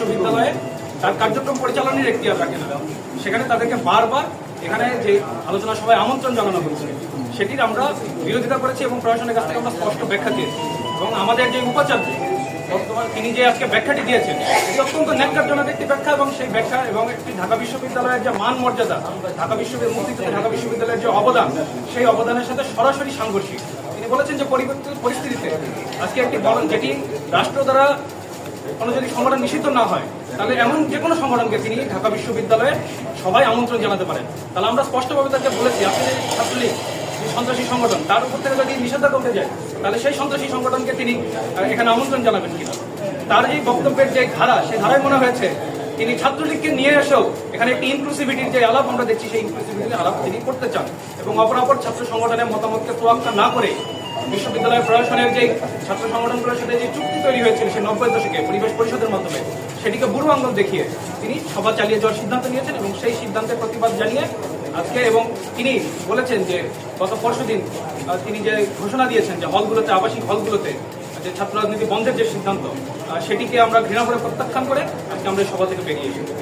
বিশ্ববিদ্যালয়ে তার কার্যক্রম পরিচালনার এখতিয়ার রাখে না সেখানে তাদেরকে বারবার এখানে যে আলোচনা সভায় আমন্ত্রণ জানানো হয়েছে, সেটির আমরা বিরোধিতা করেছি এবং প্রশাসনের কাছ থেকে আমরা স্পষ্ট ব্যাখ্যা দিয়েছি। এবং আমাদের যে উপাচার্য, বর্তমান তিনি যে আজকে ব্যাখ্যাটি দিয়েছেন এটি অত্যন্ত ন্যাক্কারজনক একটি ব্যাখ্যা এবং সেই ব্যাখ্যা এবং একটি ঢাকা বিশ্ববিদ্যালয়ের যে মান মর্যাদা, ঢাকা বিশ্ববিদ্যালয় মুক্তিযুদ্ধে ঢাকা বিশ্ববিদ্যালয়ের যে অবদান, সেই অবদানের সাথে সরাসরি সাংঘর্ষিক। তিনি বলেছেন যে পরিবর্তিত পরিস্থিতিতে আজকে একটি যেটি রাষ্ট্র দ্বারা কোনো যদি সংগঠন নিষিদ্ধ না হয়, তাহলে এমন যে কোনো সংগঠনকে তিনি ঢাকা বিশ্ববিদ্যালয়ে সবাই আমন্ত্রণ জানাতে পারেন। তাহলে আমরা স্পষ্টভাবে তাকে বলেছি, আপনি যে ছাত্রলীগ সন্ত্রাসী সংগঠন, তার উপর থেকে যদি নিষেধাজ্ঞা উঠে যায়, তাহলে সেই সন্ত্রাসী সংগঠনকে তিনি এখানে আমন্ত্রণ জানাবেন কিনা? তার এই বক্তব্যের যে ধারা সেই ধারায় মনে হয়েছে, তিনি ছাত্রলীগকে নিয়ে এসেও এখানে একটি ইনক্লুসিভিটির যে আলাপ আমরা দেখছি, সেই ইনক্লুসিভিটির আলাপ তিনি করতে চান এবং অপরাপর ছাত্র সংগঠনের মতামতকে তোয়াক্কা না করে বিশ্ববিদ্যালয় প্রশাসনের যে ছাত্র সংগঠনগুলোর সাথে যে চুক্তি তৈরি হয়েছিল সেই নব্বই দশকে পরিবেশ পরিষদের মাধ্যমে, সেটিকে বুড়ো আঙ্গল দেখিয়ে তিনি সভা চালিয়ে যাওয়ার সিদ্ধান্ত নিয়েছেন এবং সেই সিদ্ধান্তের প্রতিবাদ জানিয়ে আজকে এবং তিনি বলেছেন যে গত পরশু দিন তিনি যে ঘোষণা দিয়েছেন যে হলগুলোতে, আবাসিক হলগুলোতে যে ছাত্র রাজনীতি বন্ধের যে সিদ্ধান্ত সেটিকে আমরা ঘৃণা করে প্রত্যাখ্যান করে আজকে আমরা সভা থেকে বেরিয়ে এসেছি।